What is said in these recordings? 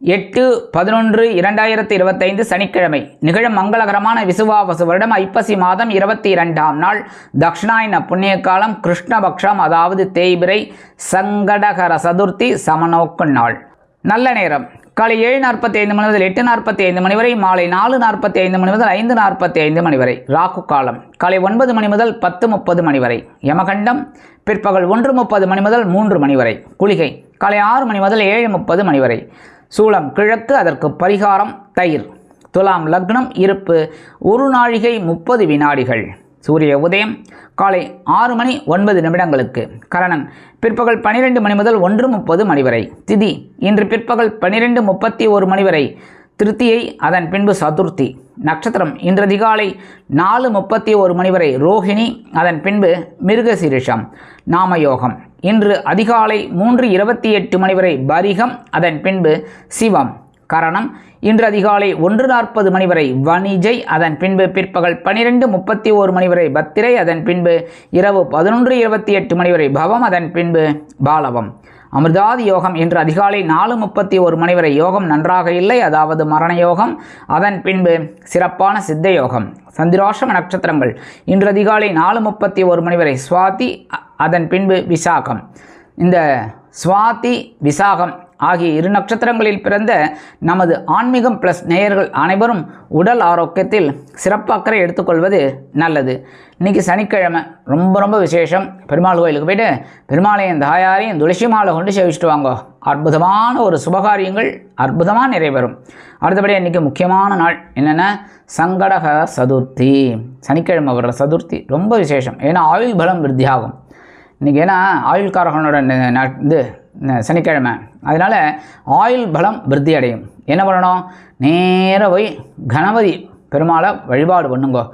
எட்டு பதினொன்று இரண்டாயிரத்தி இருபத்தைந்து சனிக்கிழமை. நிகழும் மங்களகரமான விசுவாவசு வருடம் ஐப்பசி மாதம் இருபத்தி இரண்டாம் நாள். தக்ஷணாயன புண்ணிய காலம் கிருஷ்ணபக்ஷம் அதாவது தேய்பிரை சங்கடகர சதுர்த்தி சமநோக்கு நாள். நல்ல நேரம். காலை ஏழு நாற்பத்தி ஐந்து மணி முதல் எட்டு நாற்பத்தி ஐந்து மணி வரை மாலை நாலு நாற்பத்தி ஐந்து மணி முதல் ஐந்து நாற்பத்தி ஐந்து மணி வரை. ராகு காலம். காலை ஒன்பது மணி முதல் பத்து முப்பது மணி வரை. யமகண்டம். பிற்பகல் ஒன்று முப்பது மணி முதல் மூன்று மணி வரை. குளிகை. காலை ஆறு மணி முதல் ஏழு முப்பது மணி வரை. சூளம் கிழக்கு அதற்கு பரிகாரம் தயிர். துலாம் லக்னம் இருப்பு ஒரு நாழிகை முப்பது வினாடிகள். சூரிய உதயம் காலை ஆறு மணி ஒன்பது நிமிடங்களுக்கு. கரணன் பிற்பகல் பனிரெண்டு மணி முதல் ஒன்று முப்பது மணி வரை. திதி இன்று பிற்பகல் பனிரெண்டு முப்பத்தி ஒரு மணி வரை. திருத்தியை அதன் பின்பு சதுர்த்தி. நட்சத்திரம் இன்று அதிகாலை நாலு முப்பத்தி ஒரு மணி வரை ரோஹிணி அதன் பின்பு மிருகசீரிஷம் நாமயோகம். இன்று அதிகாலை மூன்று இருபத்தி எட்டு மணி வரை பரிகம் அதன் பின்பு சிவம். கரணம் இன்று அதிகாலை ஒன்று நாற்பது மணி வரை வணிஜை அதன் பின்பு பிற்பகல் பனிரெண்டு முப்பத்தி ஓரு மணி வரை பத்திரை அதன் பின்பு இரவு பதினொன்று இருபத்தி எட்டு மணி வரை பவம் அதன் பின்பு பாலவம். அமிர்தாதி யோகம் இன்று அதிகாலை நாலு முப்பத்தி ஒரு மணி வரை யோகம் நன்றாக இல்லை. அதாவது மரண யோகம். அதன் பின்பு சிறப்பான சித்த யோகம். சந்திராஷம நட்சத்திரங்கள். இன்று அதிகாலை நாலு முப்பத்தி ஒரு மணி வரை சுவாதி அதன் பின்பு விசாகம். இந்த சுவாதி விசாகம் ஆகிய இரு நட்சத்திரங்களில் பிறந்த நமது ஆன்மீகம் ப்ளஸ் நேயர்கள் அனைவரும் உடல் ஆரோக்கியத்தில் சிறப்பு அக்கறை எடுத்துக்கொள்வது நல்லது. இன்னைக்கு சனிக்கிழமை ரொம்ப ரொம்ப விசேஷம். பெருமாள் கோயிலுக்கு போயிட்டு பெருமாளையும் தாயாரையும் துளசி மாலை கொண்டு சேவிச்சுட்டு வாங்கோ. அற்புதமான ஒரு சுபகாரியங்கள் அற்புதமாக நிறைவேறும். அடுத்தபடி இன்றைக்கி முக்கியமான நாள் என்னென்னா? சங்கடக சதுர்த்தி. சனிக்கிழமை வர்ற சதுர்த்தி ரொம்ப விசேஷம். ஏன்னா ஆயுள் பலம் விருத்தியாகும். இன்றைக்கி ஏன்னா ஆயுள்காரகனோட ந- இது சனிக்கிழமை. அதனால் ஆயுள் பலம் விருத்தி அடையும். என்ன பண்ணணும்? நேராக போய் கணபதி பெருமாளை வழிபாடு பண்ணுங்கோ.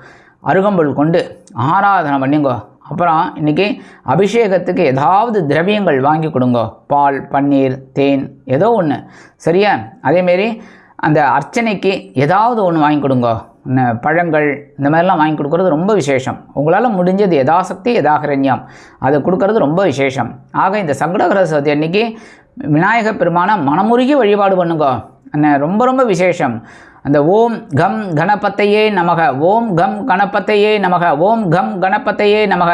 அருகம்புல் கொண்டு ஆராதனை பண்ணுங்கோ. அப்புறம் இன்றைக்கி அபிஷேகத்துக்கு ஏதாவது திரவியங்கள் வாங்கி கொடுங்கோ. பால் பன்னீர் தேன் ஏதோ ஒன்று சரியா? அதேமாரி அந்த அர்ச்சனைக்கு ஏதாவது ஒன்று வாங்கி கொடுங்க. ந- பழங்கள் இந்த மாதிரிலாம் வாங்கி கொடுக்கறது ரொம்ப விசேஷம். உங்களால் முடிஞ்சது யதாசக்தி யதாகரண்யம். அதை கொடுக்கறது ரொம்ப விசேஷம். ஆக இந்த சங்கடகர சதி அன்னைக்கு விநாயகப் பெருமானை மனமுருகி வழிபாடு பண்ணுங்க. அண்ணே, ரொம்ப ரொம்ப விசேஷம். அந்த ஓம் கம் கணபத்தையே நமக ஓம் கம் கணபத்தையே நமக ஓம் கம் கணபத்தையே நமக.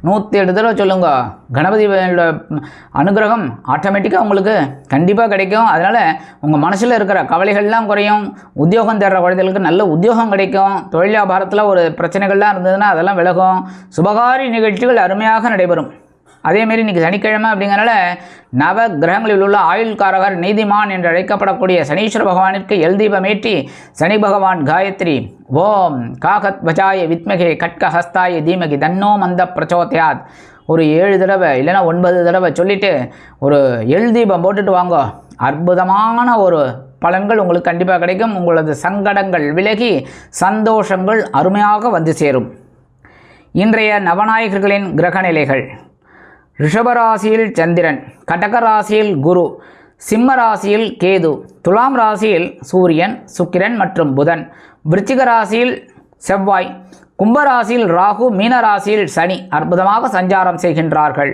நூற்றி எட்டு தடவை சொல்லுங்க. கணபதி அனுகிரகம் ஆட்டோமேட்டிக்காக உங்களுக்கு கண்டிப்பாக கிடைக்கும். அதனால் உங்கள் மனசில் இருக்கிற கவலைகள்லாம் குறையும். உத்தியோகம் தேடுற குழந்தைகளுக்கு நல்ல உத்தியோகம் கிடைக்கும். தொழில் வியாபாரத்தில் ஒரு பிரச்சனைகள்லாம் இருந்ததுன்னா அதெல்லாம் விலகும். சுபகாரி நிகழ்ச்சிகள் அருமையாக நடைபெறும். அதேமாரி இன்றைக்கி சனிக்கிழமை அப்படிங்கிறனால நவ கிரகங்களில் உள்ள ஆயுள்காரகர் நீதிமான் என்று அழைக்கப்படக்கூடிய சனீஸ்வர பகவானிற்கு எல்தீபமேற்றி சனி பகவான் காயத்ரி ஓம் காகத் வஜாய வித்மகே கட்க ஹஸ்தாய தீமகி தன்னோ மந்த பிரச்சோதயாத். ஒரு ஏழு தடவை இல்லைன்னா ஒன்பது தடவை சொல்லிவிட்டு ஒரு எள் தீபம் போட்டுட்டு வாங்க. அற்புதமான ஒரு பலன்கள் உங்களுக்கு கண்டிப்பாக கிடைக்கும். உங்களது சங்கடங்கள் விலகி சந்தோஷங்கள் அருமையாக வந்து சேரும். இன்றைய நவநாயகர்களின் கிரகநிலைகள். ரிஷபராசியில் சந்திரன் கடகராசியில் குரு சிம்ம ராசியில் கேது துலாம் ராசியில் சூரியன் சுக்கிரன் மற்றும் புதன் விருச்சிக ராசியில் செவ்வாய் கும்பராசியில் ராகு மீன ராசியில் சனி அற்புதமாக சஞ்சாரம் செய்கின்றார்கள்.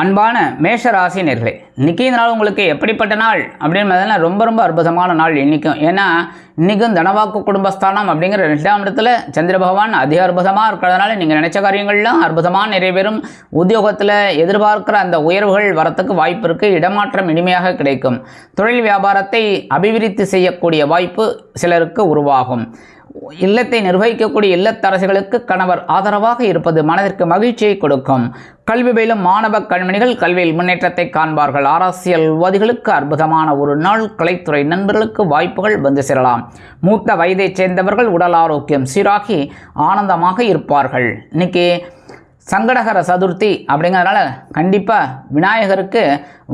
அன்பான மேஷ ராசி நேர்களே இன்றைக்கி இந்த நாள் உங்களுக்கு எப்படிப்பட்ட நாள்? அப்படின்னு பார்த்தீங்கன்னா ரொம்ப ரொம்ப அற்புதமான நாள் இன்றைக்கும் ஏன்னா இன்றைக்கும் தனவாக்கு குடும்பஸ்தானம் அப்படிங்கிற ரெண்டாம் இடத்துல சந்திர பகவான் அதிக அற்புதமாக இருக்கிறதுனால நீங்கள் நினச்ச காரியங்கள்லாம் அற்புதமாக நிறைவேறும். உத்தியோகத்தில் எதிர்பார்க்கிற அந்த உயர்வுகள் வரத்துக்கு வாய்ப்பு இருக்குது இடமாற்றம் இனிமையாக கிடைக்கும். தொழில் வியாபாரத்தை அபிவிருத்தி செய்யக்கூடிய வாய்ப்பு சிலருக்கு உருவாகும். இல்லத்தை நிர்வகிக்கக்கூடிய இல்லத்தரசிகளுக்கு கணவர் ஆதரவாக இருப்பது மனதிற்கு மகிழ்ச்சியை கொடுக்கும். கல்வி பயிலும் மாணவ கண்மணிகள் கல்வியில் முன்னேற்றத்தை காண்பார்கள். அரசியல்வாதிகளுக்கு அற்புதமான ஒரு நாள். கலைத்துறை நண்பர்களுக்கு வாய்ப்புகள் வந்து சேரலாம். மூத்த வயதைச் சேர்ந்தவர்கள் உடல் ஆரோக்கியம் சீராகி ஆனந்தமாக இருப்பார்கள். இன்னைக்கு சங்கடகர சதுர்த்தி அப்படிங்கிறதுனால கண்டிப்பாக விநாயகருக்கு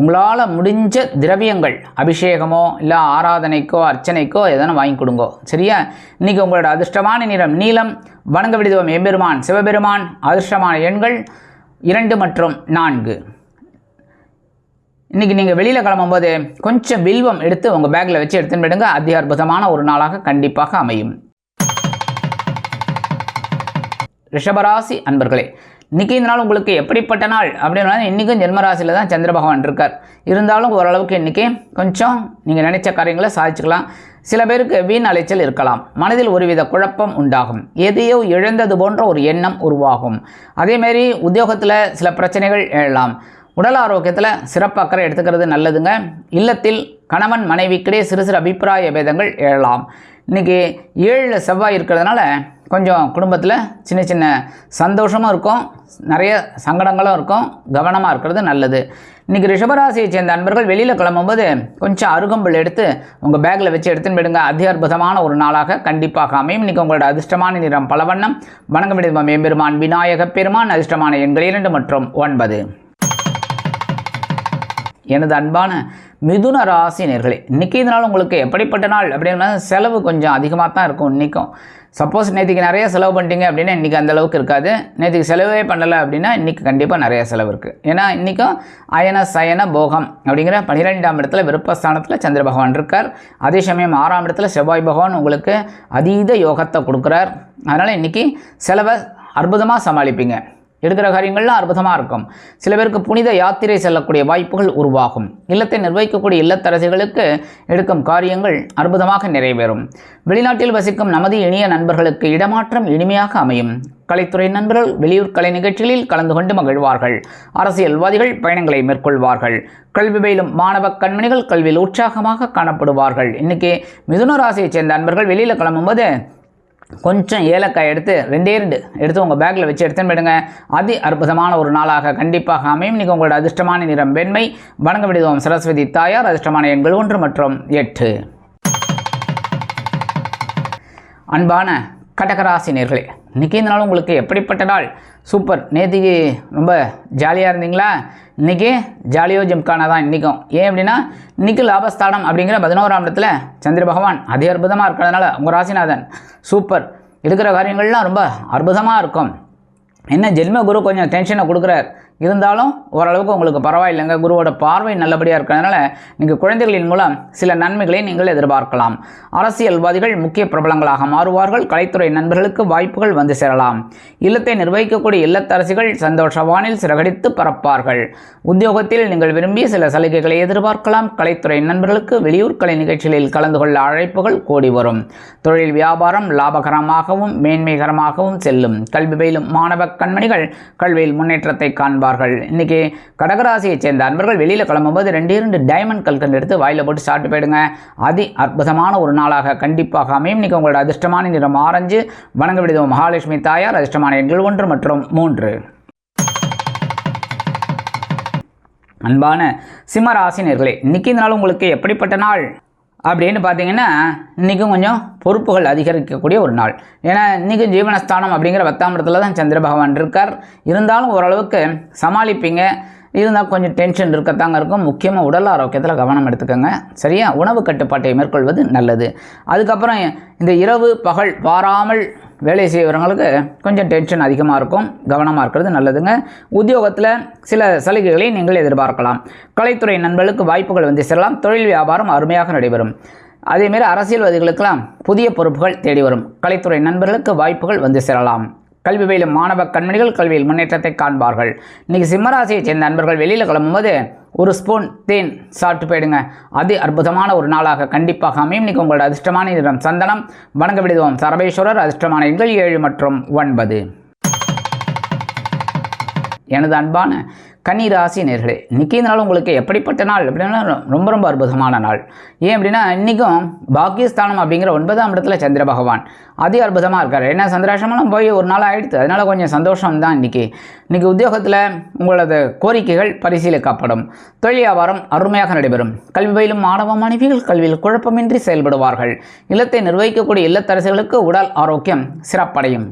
உங்களால் முடிஞ்ச திரவியங்கள் அபிஷேகமோ இல்லை ஆராதனைக்கோ அர்ச்சனைக்கோ எதனா வாங்கி கொடுங்கோ. சரியா? இன்றைக்கி உங்களோட அதிர்ஷ்டமான நிறம் நீளம் வணங்க விடுதவம் எம்பெருமான் சிவபெருமான் அதிர்ஷ்டமான எண்கள். இரண்டு மற்றும் நான்கு. இன்றைக்கி நீங்கள் வெளியில் கிளம்பும்போது கொஞ்சம் வில்வம் எடுத்து உங்கள் பேக்கில் வச்சு எடுத்துன்னு போயிடுங்க. அதி அற்புதமான ஒரு நாளாக கண்டிப்பாக அமையும். ரிஷபராசி அன்பர்களே இன்றைக்கி இந்த நாள் உங்களுக்கு எப்படிப்பட்ட நாள்? அப்படின்னா இன்றைக்கும் ஜென்மராசியில் தான் சந்திர பகவான் இருக்கார். இருந்தாலும் ஓரளவுக்கு இன்றைக்கி கொஞ்சம் நீங்கள் நினைச்ச காரியங்களை சாதிச்சுக்கலாம். சில பேருக்கு வீண் அலைச்சல் இருக்கலாம். மனதில் ஒருவித குழப்பம் உண்டாகும். எதையோ இழந்தது போன்ற ஒரு எண்ணம் உருவாகும். அதேமாரி உத்தியோகத்தில் சில பிரச்சனைகள் எழலாம். உடல் ஆரோக்கியத்தில் சிறப்பு அக்கறை எடுத்துக்கிறது நல்லதுங்க. இல்லத்தில் கணவன் மனைவிக்கிடையே சிறு சிறு அபிப்பிராய பேதங்கள் எழலாம். இன்றைக்கி ஏழில் செவ்வாய் இருக்கிறதுனால கொஞ்சம் குடும்பத்தில் சின்ன சின்ன சந்தோஷமும் இருக்கும். நிறைய சங்கடங்களும் இருக்கும். கவனமாக இருக்கிறது நல்லது. இன்றைக்கி ரிஷபராசியை சேர்ந்த அன்பர்கள் வெளியில் கிளம்பும்போது கொஞ்சம் அருகம்புல் எடுத்து உங்கள் பேக்கில் வச்சு எடுத்துன்னு போயிடுங்க. அதி அற்புதமான ஒரு நாளாக கண்டிப்பாக அமையும். இன்றைக்கி உங்களோட அதிர்ஷ்டமான நிறம் பலவண்ணம். வணங்க விடுவோம் எம்பெருமான் விநாயக பெருமான். அதிர்ஷ்டமான எண்கள் இரண்டு மற்றும் ஒன்பது. எனது அன்பான மிதுன ராசி நேர்களே இன்றைக்கி இதனால் உங்களுக்கு எப்படிப்பட்ட நாள் அப்படின்னா செலவு கொஞ்சம் அதிகமாக தான் இருக்கும். இன்றைக்கும் சப்போஸ் நேற்றுக்கு நிறைய செலவு பண்ணிட்டீங்க அப்படின்னா இன்றைக்கி அந்த அளவுக்கு இருக்காது. நேற்றுக்கு செலவே பண்ணலை அப்படின்னா இன்றைக்கி கண்டிப்பாக நிறைய செலவு இருக்குது ஏன்னா இன்றைக்கும் அயன சயன போகம் அப்படிங்கிற பன்னிரெண்டாம் இடத்துல விருப்பஸ்தானத்தில் சந்திர பகவான் இருக்கார். அதே சமயம் ஆறாம் இடத்துல செவ்வாய் பகவான் உங்களுக்கு அதீத யோகத்தை கொடுக்குறார். அதனால் இன்றைக்கி செலவை அற்புதமாக சமாளிப்பீங்க. எடுக்கிற காரியங்கள்லாம் அற்புதமாக இருக்கும். சில பேருக்கு புனித யாத்திரை செல்லக்கூடிய வாய்ப்புகள் உருவாகும். இல்லத்தை நிர்வகிக்கக்கூடிய இல்லத்தரசிகளுக்கு எடுக்கும் காரியங்கள் அற்புதமாக நிறைவேறும். வெளிநாட்டில் வசிக்கும் நமது இனிய நண்பர்களுக்கு இடமாற்றம் இனிமையாக அமையும். கலைத்துறை நண்பர்கள் வெளியூர் கலை நிகழ்ச்சிகளில் கலந்து கொண்டு மகிழ்வார்கள். அரசியல்வாதிகள் பயணங்களை மேற்கொள்வார்கள். கல்வி பயிலும் மாணவ கண்மணிகள் கல்வியில் உற்சாகமாக காணப்படுவார்கள். இன்றைக்கி மிதுன ராசியைச் சேர்ந்த நண்பர்கள் வெளியில் கிளம்பும்போது கொஞ்சம் ஏலக்காய் எடுத்து ரெண்டே ரெண்டு எடுத்து உங்கள் பேக்கில் வச்சு எடுத்துன்னு போயிடுங்க. அதி அற்புதமான ஒரு நாளாக கண்டிப்பாக அமையும். இன்றைக்கி உங்களோட அதிர்ஷ்டமான நிறம் வெண்மை. வணங்க விடுவோம். சரஸ்வதி தாயார் அதிர்ஷ்டமான எண்கள் ஒன்று மற்றும் எட்டு. அன்பான கடகராசி நேர்களே இன்றைக்கி இந்த நாள் உங்களுக்கு எப்படிப்பட்ட நாள்? சூப்பர். நேற்றுக்கு ரொம்ப ஜாலியாக இருந்தீங்களா? இன்றைக்கி ஜாலியோ ஜிம்கானா தான் இன்றைக்கும் ஏன் அப்படின்னா இன்றைக்கி லாபஸ்தானம் அப்படிங்கிற பதினோராம் இடத்துல சந்திர பகவான் அதி அற்புதமாக இருக்கிறதுனால உங்கள் ராசிநாதன் சூப்பர். இருக்கிற காரியங்கள்லாம் ரொம்ப அற்புதமாக இருக்கும். என்ன ஜென்ம குரு கொஞ்சம் டென்ஷனை கொடுக்குறார். இருந்தாலும் ஓரளவுக்கு உங்களுக்கு பரவாயில்லைங்க. குருவோட பார்வை நல்லபடியாக இருக்கிறதுனால நீங்கள் குழந்தைகளின் மூலம் சில நன்மைகளை நீங்கள் எதிர்பார்க்கலாம். அரசியல்வாதிகள் முக்கிய பிரபலங்களாக மாறுவார்கள். கலைத்துறை நண்பர்களுக்கு வாய்ப்புகள் வந்து சேரலாம். இல்லத்தை நிர்வகிக்கக்கூடிய இல்லத்தரசிகள் சந்தோஷ வானில் சிறகடித்து பறப்பார்கள் உத்தியோகத்தில் நீங்கள் விரும்பிய சில சலுகைகளை எதிர்பார்க்கலாம். கலைத்துறை நண்பர்களுக்கு வெளியூர் கலை நிகழ்ச்சிகளில் கலந்து கொள்ள அழைப்புகள் கூடி வரும். தொழில் வியாபாரம் லாபகரமாகவும் மேன்மைகரமாகவும் செல்லும். கல்வி பயிலும் மாணவ கண்மணிகள் கல்வியில் முன்னேற்றத்தை காண்பார் காண்பார்கள் இன்னைக்கு கடகராசியைச் சேர்ந்த அன்பர்கள் வெளியில் கிளம்பும்போது ரெண்டு இரண்டு டைமண்ட் கல்கண்டு எடுத்து வாயில் போட்டு சாப்பிட்டு போயிடுங்க. அதி அற்புதமான ஒரு நாளாக கண்டிப்பாக அமையும். இன்னைக்கு உங்களோட அதிர்ஷ்டமான நிறம் ஆரஞ்சு வணங்க விடுதோம் மகாலட்சுமி தாயார் அதிர்ஷ்டமான எண்கள் ஒன்று மற்றும் மூன்று. அன்பான சிம்மராசினியர்களே இன்னைக்கு இந்த நாள் உங்களுக்கு எப்படிப்பட்ட நாள்? அப்படின்னு பார்த்தீங்கன்னா இன்றைக்கும் கொஞ்சம் பொறுப்புகள் அதிகரிக்கக்கூடிய ஒரு நாள். ஏன்னா இன்றைக்கும் ஜீவனஸ்தானம் அப்படிங்கிற பத்தாம் இடத்துல தான் சந்திர பகவான் இருக்கார். இருந்தாலும் ஓரளவுக்கு சமாளிப்பீங்க. இருந்தால் கொஞ்சம் டென்ஷன் இருக்கத்தாங்க இருக்கும். முக்கியமாக உடல் ஆரோக்கியத்தில் கவனம் எடுத்துக்கோங்க. சரியா? உணவு கட்டுப்பாட்டை மேற்கொள்வது நல்லது. அதுக்கப்புறம் இந்த இரவு பகல் வாராமல் வேலை செய்கிறவங்களுக்கு கொஞ்சம் டென்ஷன் அதிகமாக இருக்கும். கவனமாக இருக்கிறது நல்லதுங்க. உத்தியோகத்தில் சில சலுகைகளை நீங்கள் எதிர்பார்க்கலாம். கலைத்துறை நண்பர்களுக்கு வாய்ப்புகள் வந்து சேரலாம். தொழில் வியாபாரம் அருமையாக நடைபெறும். அதேமாரி அரசியல்வாதிகளுக்கெல்லாம் புதிய பொறுப்புகள் தேடி வரும். கலைத்துறை நண்பர்களுக்கு வாய்ப்புகள் வந்து சேரலாம். கல்வி பயிலும் மாணவ கண்மணிகள் கல்வியில் முன்னேற்றத்தை காண்பார்கள். இன்றைக்கி சிம்மராசியை சேர்ந்த நண்பர்கள் வெளியில் கிளம்பும்போது ஒரு ஸ்பூன் தேன் சாப்பிட்டு போயிடுங்க. அது அற்புதமான ஒரு நாளாக கண்டிப்பாக அமையும். இன்னைக்கு உங்களோட அதிர்ஷ்டமான நிறம் சந்தனம். வணங்க விடுவோம். சரபேஸ்வரர் அதிர்ஷ்டமான எண்கள் ஏழு மற்றும் ஒன்பது. எனது அன்பான கன்னிராசி நேர்களே இன்றைக்கி இந்த நாள் உங்களுக்கு எப்படிப்பட்ட நாள் அப்படின்னா ரொம்ப ரொம்ப அற்புதமான நாள். ஏன் அப்படின்னா இன்றைக்கும் பாக்கியஸ்தானம் அப்படிங்கிற ஒன்பதாம் இடத்துல சந்திர பகவான் அதி அற்புதமாக இருக்கார். ஏன்னா சந்திராசமெல்லாம் போய் ஒரு நாள் ஆகிடுது அதனால் கொஞ்சம் சந்தோஷம் தான் இன்றைக்கி இன்றைக்கி உத்தியோகத்தில் உங்களது கோரிக்கைகள் பரிசீலிக்கப்படும். தொழில் வியாபாரம் அருமையாக நடைபெறும். கல்வி பயிலும் மாணவ மாணவிகள் கல்வியில் குழப்பமின்றி செயல்படுவார்கள். இல்லத்தை நிர்வகிக்கக்கூடிய இல்லத்தரசிகளுக்கு உடல் ஆரோக்கியம் சிறப்படையும்.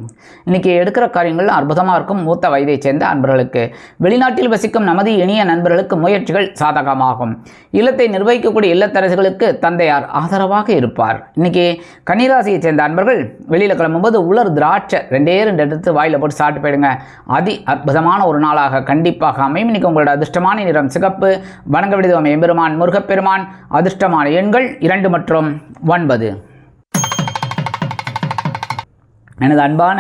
இன்றைக்கி எடுக்கிற காரியங்கள் அற்புதமாக இருக்கும் மூத்த வயதைச் சேர்ந்த அன்பர்களுக்கு. வெளிநாட்டில் வசிக்கும் நமது இனிய நண்பர்களுக்கு முயற்சிகள் சாதகமாகும். இல்லத்தை நிர்வகிக்கக்கூடிய இல்லத்தரசுகளுக்கு தந்தையார் ஆதரவாக இருப்பார். இன்னைக்கு கன்னிராசியைச் சேர்ந்த அன்பர்கள் வெளியில் கிளம்பும்போது உலர் திராட்சை ரெண்டே ரெண்டு எடுத்து வாயில் போட்டு சாப்பிட்டு போயிடுங்க. அதி அற்புதமான ஒரு நாளாக கண்டிப்பாக அமையும். இன்னைக்கு உங்களோட அதிர்ஷ்டமான நிறம் சிகப்பு. வணங்க விடுதோம் எம்பெருமான் முருகப்பெருமான். அதிர்ஷ்டமான எண்கள் இரண்டு மற்றும் ஒன்பது. எனது அன்பான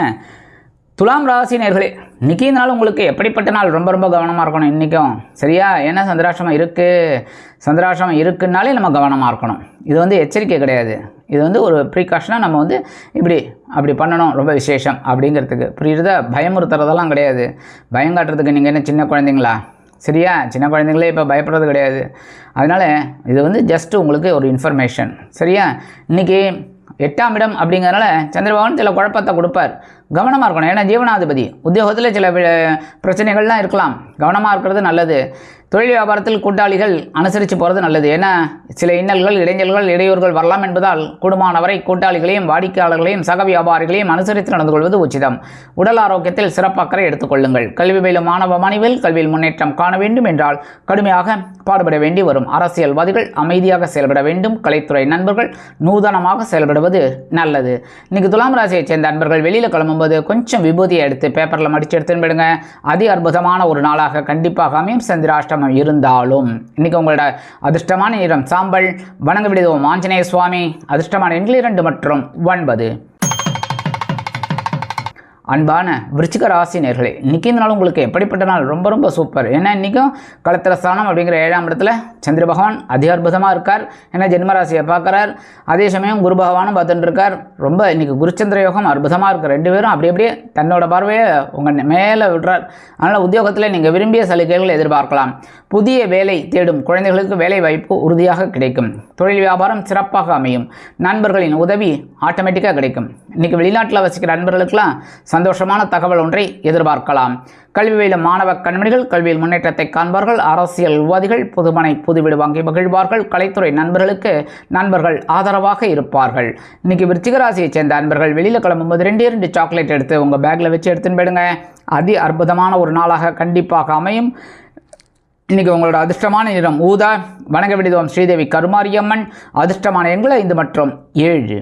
துலாம் ராசி நேர்களே இன்றைக்கி இந்த நாள் உங்களுக்கு எப்படிப்பட்ட நாள்? ரொம்ப ரொம்ப கவனமாக இருக்கணும் இன்றைக்கும் சரியா? ஏன்னா சந்திராசிரமம் இருக்குது சந்திராசிரமம் இருக்குன்னாலே நம்ம கவனமாக இருக்கணும். இது வந்து எச்சரிக்கை கிடையாது. இது வந்து ஒரு ப்ரீகாஷனாக நம்ம வந்து இப்படி அப்படி பண்ணணும். ரொம்ப விசேஷம் அப்படிங்கிறதுக்கு. புரியுறதா? பயமுறுத்துறதெல்லாம் கிடையாது. பயம் காட்டுறதுக்கு நீங்கள் என்ன சின்ன குழந்தைங்களா? சரியா? சின்ன குழந்தைங்களே இப்போ பயப்படுறது கிடையாது. அதனால் இது வந்து ஜஸ்ட் உங்களுக்கு ஒரு இன்ஃபர்மேஷன் சரியா? இன்றைக்கி எட்டாம் இடம் அப்படிங்கிறனால சந்திரபகவான் சில குழப்பத்தை கொடுப்பார். கவனமாக இருக்கணும். ஏன்னா ஜீவனாதிபதி உத்தியோகத்தில் சில பிரச்சனைகள்லாம் இருக்கலாம். கவனமாக இருக்கிறது நல்லது. தொழில் வியாபாரத்தில் கூட்டாளிகள் அனுசரித்து போகிறது நல்லது. ஏன்னா சில இன்னல்கள் இடைஞ்சல்கள் இடையூறுகள் வரலாம் என்பதால் கூடுமானவரை கூட்டாளிகளையும் வாடிக்கையாளர்களையும் சக வியாபாரிகளையும் அனுசரித்து நடந்து கொள்வது உச்சிதம். உடல் ஆரோக்கியத்தில் சிறப்பாக்கரை எடுத்துக்கொள்ளுங்கள் கல்வி பயிலும் மாணவ மாணவிகள் கல்வியில் முன்னேற்றம் காண வேண்டும் என்றால் கடுமையாக பாடுபட வேண்டி வரும். அரசியல்வாதிகள் அமைதியாக செயல்பட வேண்டும். கலைத்துறை நண்பர்கள் நூதனமாக செயல்படுவது நல்லது. இன்னைக்கு துலாம் ராசியைச் சேர்ந்த நண்பர்கள் வெளியில் கிளம்பும்போது கொஞ்சம் விபூதியை எடுத்து பேப்பரில் மடித்து எடுத்துன்னு போயிடுங்க. அதி அற்புதமான ஒரு நாளாக கண்டிப்பாக அமையும். சந்திராஷ்டமம் இருந்தாலும். இன்றைக்கி உங்களோட அதிர்ஷ்டமான நிறம் சாம்பல் வணங்க விடுவோம். ஆஞ்சநேய சுவாமி அதிர்ஷ்டமான எண்கள் இரண்டு மற்றும் ஒன்பது. அன்பான விருச்சிக ராசி நேர்களே இன்றைக்கி இந்த நாள் உங்களுக்கு எப்படிப்பட்ட நாள்? ரொம்ப ரொம்ப சூப்பர். ஏன்னா இன்றைக்கும் களத்திர ஸ்தானம் அப்படிங்கிற ஏழாம் இடத்துல சந்திர பகவான் அதி அற்புதமாக இருக்கார். ஏன்னா ஜென்மராசியை பார்க்குறார். அதே சமயம் குரு பகவானும் பார்த்துட்டு இருக்கார். ரொம்ப இன்றைக்கி குருச்சந்திர யோகம் அற்புதமாக இருக்குது ரெண்டு பேரும் அப்படி அப்படியே தன்னோட பார்வையை உங்கள் மேலே விடுறார். அதனால் உத்தியோகத்தில் நீங்கள் விரும்பிய சலுகைகள் எதிர்பார்க்கலாம். புதிய வேலை தேடும் குழந்தைகளுக்கு வேலை வாய்ப்பு உறுதியாக கிடைக்கும். தொழில் வியாபாரம் சிறப்பாக அமையும். நண்பர்களின் உதவி ஆட்டோமேட்டிக்காக கிடைக்கும். இன்றைக்கி வெளிநாட்டில் வசிக்கிற நண்பர்களுக்கெல்லாம் சந்தோஷமான தகவல் ஒன்றை எதிர்பார்க்கலாம். கல்வி பயிலும் மாணவ கண்மணிகள் கல்வியில் முன்னேற்றத்தை காண்பார்கள். அரசியல் விவாதிகள் புதுமனை புதுவீடு வாங்கி மகிழ்வார்கள். கலைத்துறை நண்பர்களுக்கு நண்பர்கள் ஆதரவாக இருப்பார்கள். இன்னைக்கு விருச்சிகராசியைச் சேர்ந்த நண்பர்கள் வெளியில் கிளம்பும்போது ரெண்டு ரெண்டு சாக்லேட் எடுத்து உங்கள் பேக்கில் வச்சு எடுத்துன்னு போயிடுங்க. அதி அற்புதமான ஒரு நாளாக கண்டிப்பாக அமையும். இன்னைக்கு உங்களோட அதிர்ஷ்டமான நிறம் ஊதா. வணங்க விடுதோம் ஸ்ரீதேவி கருமாரியம்மன். அதிர்ஷ்டமான எண்களை ஐந்து மற்றும் ஏழு.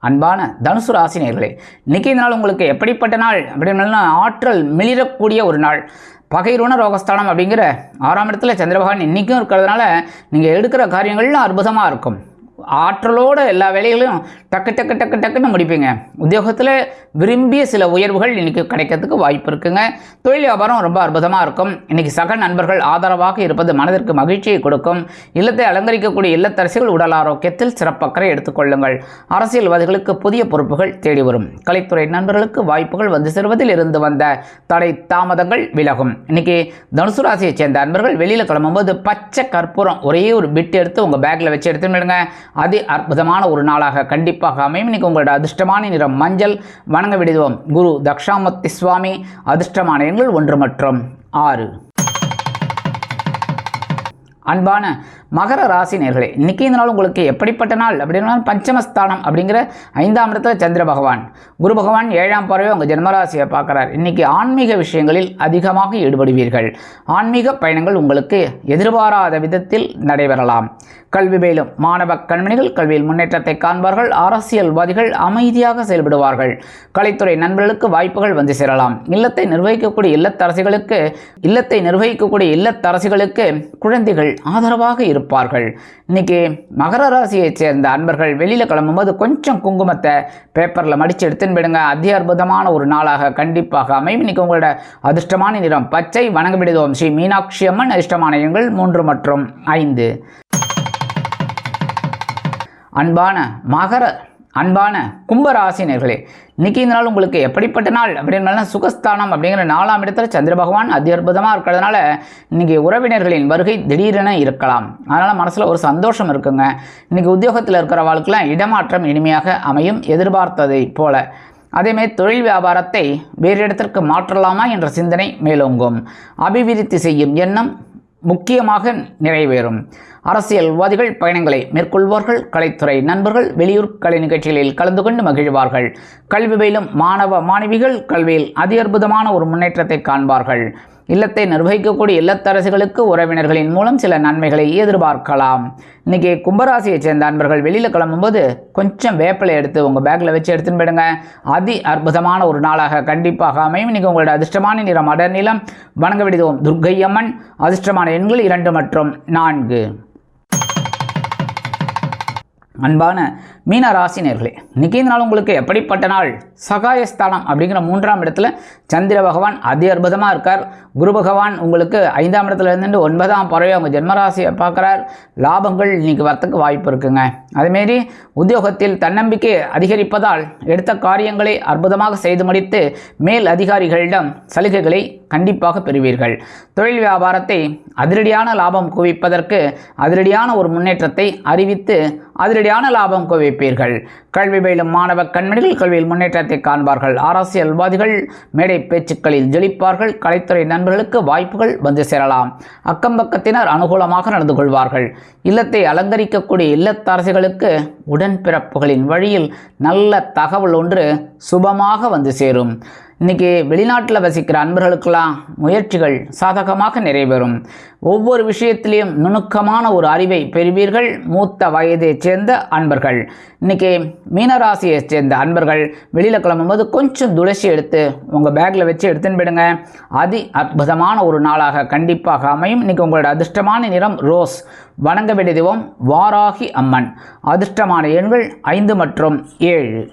அன்பான தனுசு ராசி நேயர்களே இன்னைக்கு இந்த நாள் உங்களுக்கு எப்படிப்பட்ட நாள்? அப்படின்னா ஆற்றல் மிளிரக்கூடிய ஒரு நாள். பகைரூண ரோகஸ்தானம் அப்படிங்கிற ஆறாம் இடத்துல சந்திரபகவான் இன்றைக்கும் இருக்கிறதுனால நீங்கள் எடுக்கிற காரியங்கள்லாம் அற்புதமாக இருக்கும். ஆற்றலோட எல்லா வேலைகளையும் டக்கு டக்கு டக்கு டக்குன்னு முடிப்பீங்க. உத்தியோகத்தில் விரும்பிய சில உயர்வுகள் இன்றைக்கி கிடைக்கிறதுக்கு வாய்ப்பு இருக்குங்க. தொழில் வியாபாரம் ரொம்ப அற்புதமாக இருக்கும். இன்றைக்கி சக நண்பர்கள் ஆதரவாக இருப்பது மனதிற்கு மகிழ்ச்சியை கொடுக்கும். இல்லத்தை அலங்கரிக்கக்கூடிய இல்லத்தரசிகள் உடல் ஆரோக்கியத்தில் சிறப்பக்கறை எடுத்துக்கொள்ளுங்கள் அரசியல்வாதிகளுக்கு புதிய பொறுப்புகள் தேடி வரும். கலைத்துறை நண்பர்களுக்கு வாய்ப்புகள் வந்து சேருவதில் இருந்து வந்த தடை தாமதங்கள் விலகும். இன்றைக்கி தனுசு ராசியைச் சேர்ந்த நண்பர்கள் வெளியில் கிளம்பும்போது பச்சை கற்பூரம் ஒரே ஒரு பிட் எடுத்து உங்கள் பேக்கில் வச்சு எடுத்துன்னு அதி அற்புதமான ஒரு நாளாக கண்டிப்பாக அமையும். இன்னைக்கு உங்களோட அதிர்ஷ்டமான நிறம் மஞ்சள். வணங்க விடுவோம் குரு தக்ஷாமூர்த்தி சுவாமி அதிர்ஷ்டமான எண்கள் ஒன்று மற்றும் ஆறு. அன்பான மகர ராசி நேர்களே இன்றைக்கி இந்த நாள் உங்களுக்கு எப்படிப்பட்ட நாள்? அப்படின்னா பஞ்சமஸ்தானம் அப்படிங்கிற ஐந்தாம் இடத்துல சந்திர பகவான். குரு பகவான் ஏழாம் பறவை உங்கள் ஜென்மராசியை பார்க்குறார். இன்றைக்கி ஆன்மீக விஷயங்களில் அதிகமாக ஈடுபடுவீர்கள். ஆன்மீக பயணங்கள் உங்களுக்கு எதிர்பாராத விதத்தில் நடைபெறலாம். கல்வி மேலும் மாணவ கண்மணிகள் கல்வியில் முன்னேற்றத்தை காண்பார்கள். அரசியல்வாதிகள் அமைதியாக செயல்படுவார்கள். கலைத்துறை நண்பர்களுக்கு வாய்ப்புகள் வந்து சேரலாம். இல்லத்தை நிர்வகிக்கக்கூடிய இல்லத்தரசிகளுக்கு இல்லத்தை நிர்வகிக்கக்கூடிய இல்லத்தரசிகளுக்கு குழந்தைகள் ஆதரவாக இருப்பார்கள். இன்னைக்கு மகர ராசியைச் சேர்ந்த அன்பர்கள் வெளியில் கிளம்பும்போது கொஞ்சம் குங்குமத்தை பேப்பரில் மடித்து எடுத்துன்னு விடுங்க அதி அற்புதமான ஒரு நாளாக கண்டிப்பாக அமையும். இன்னைக்கு உங்களோட அதிர்ஷ்டமான நிறம் பச்சை. வணங்க விடுதோம் ஸ்ரீ மீனாட்சி அம்மன். அதிர்ஷ்டமான எண்கள் மூன்று மற்றும் ஐந்து. அன்பான மகர அன்பான கும்பராசினியர்களே இன்னைக்கு இந்த நாள் உங்களுக்கு எப்படிப்பட்ட நாள்? அப்படின்னால சுகஸ்தானம் அப்படிங்கிற நாலாம் இடத்துல சந்திர பகவான் அதி அற்புதமாக இருக்கிறதுனால இன்னைக்கு உறவினர்களின் வருகை திடீரென இருக்கலாம். அதனால் மனசில் ஒரு சந்தோஷம் இருக்குங்க. இன்னைக்கு உத்தியோகத்தில் இருக்கிற வாழ்க்கைலாம் இடமாற்றம் இனிமையாக அமையும் எதிர்பார்த்ததை போல. அதேமாரி தொழில் வியாபாரத்தை வேறு இடத்திற்கு மாற்றலாமா என்ற சிந்தனை மேலோங்கும். அபிவிருத்தி செய்யும் எண்ணம் முக்கியமாக நிறைவேறும். அரசியல்வாதிகள் பயணங்களை மேற்கொள்வார்கள் கலைத்துறை நண்பர்கள் வெளியூர் கலை நிகழ்ச்சிகளில் கலந்து கொண்டு மகிழ்வார்கள். கல்வி பயிலும் மாணவ மாணவிகள் கல்வியில் அதி அற்புதமான ஒரு முன்னேற்றத்தை காண்பார்கள். இல்லத்தை நிர்வகிக்கக்கூடிய இல்லத்தரசுகளுக்கு உறவினர்களின் மூலம் சில நன்மைகளை எதிர்பார்க்கலாம். இன்றைக்கி கும்பராசியைச் சேர்ந்த அன்பர்கள் வெளியில் கிளம்பும்போது கொஞ்சம் வேப்பிலை எடுத்து உங்கள் பேக்கில் வச்சு எடுத்துன்னு போயிடுங்க. அதி அற்புதமான ஒரு நாளாக கண்டிப்பாக அமையும். இன்னைக்கு உங்களோட அதிர்ஷ்டமான நிறம் அடர் நிலம் வணங்க விடுதோம் துர்க்கையம்மன் அதிர்ஷ்டமான எண்கள் இரண்டு மற்றும் நான்கு. அன்பான மீன ராசினியர்களே இன்னைக்கு இந்த நாள் உங்களுக்கு எப்படிப்பட்ட நாள்? சகாயஸ்தானம் அப்படிங்கிற மூன்றாம் இடத்துல சந்திர பகவான் அதி அற்புதமாக இருக்கார். குரு பகவான் உங்களுக்கு ஐந்தாம் இடத்துல இருந்துட்டு ஒன்பதாம் பறவை அவங்க ஜென்மராசியை பார்க்குறார். லாபங்கள் இன்னைக்கு வரத்துக்கு வாய்ப்பு இருக்குங்க. அதேமாரி உத்தியோகத்தில் தன்னம்பிக்கை அதிகரிப்பதால் எடுத்த காரியங்களை அற்புதமாக செய்து முடித்து மேல் அதிகாரிகளிடம் சலுகைகளை கண்டிப்பாக பெறுவீர்கள். தொழில் வியாபாரத்தை அதிரடியான லாபம் குவிப்பதற்கு அதிரடியான ஒரு முன்னேற்றத்தை அறிவித்து அதிரடியான லாபம் வைப்பீர்கள் கல்வி பயிலும் மாணவ கண்மணிகள் கல்வியில் முன்னேற்றத்தை காண்பார்கள். அரசியல்வாதிகள் மேடை பேச்சுக்களில் ஜொலிப்பார்கள். கலைத்துறை நண்பர்களுக்கு வாய்ப்புகள் வந்து சேரலாம். அக்கம்பக்கத்தினர் அனுகூலமாக நடந்து கொள்வார்கள். இல்லத்தை அலங்கரிக்கக்கூடிய இல்லத்தரசிகளுக்கு உடன்பிறப்புகளின் வழியில் நல்ல தகவல் ஒன்று சுபமாக வந்து சேரும். இன்றைக்கி வெளிநாட்டில் வசிக்கிற அன்பர்களுக்கெல்லாம் முயற்சிகள் சாதகமாக நிறைவேறும். ஒவ்வொரு விஷயத்திலையும் நுணுக்கமான ஒரு அறிவை பெறுவீர்கள். மூத்த வயதைச் சேர்ந்த அன்பர்கள். இன்றைக்கி மீனராசியைச் சேர்ந்த அன்பர்கள் வெளியில் கிளம்பும்போது கொஞ்சம் துளசி எடுத்து உங்கள் பேக்கில் வச்சு எடுத்துன்னு போயிடுங்க. அதி அற்புதமான ஒரு நாளாக கண்டிப்பாக அமையும். இன்றைக்கி உங்களோட அதிர்ஷ்டமான நிறம் ரோஸ் வணங்க வேண்டிய தெய்வம் வாராகி அம்மன். அதிர்ஷ்டமான எண்கள் ஐந்து மற்றும் ஏழு.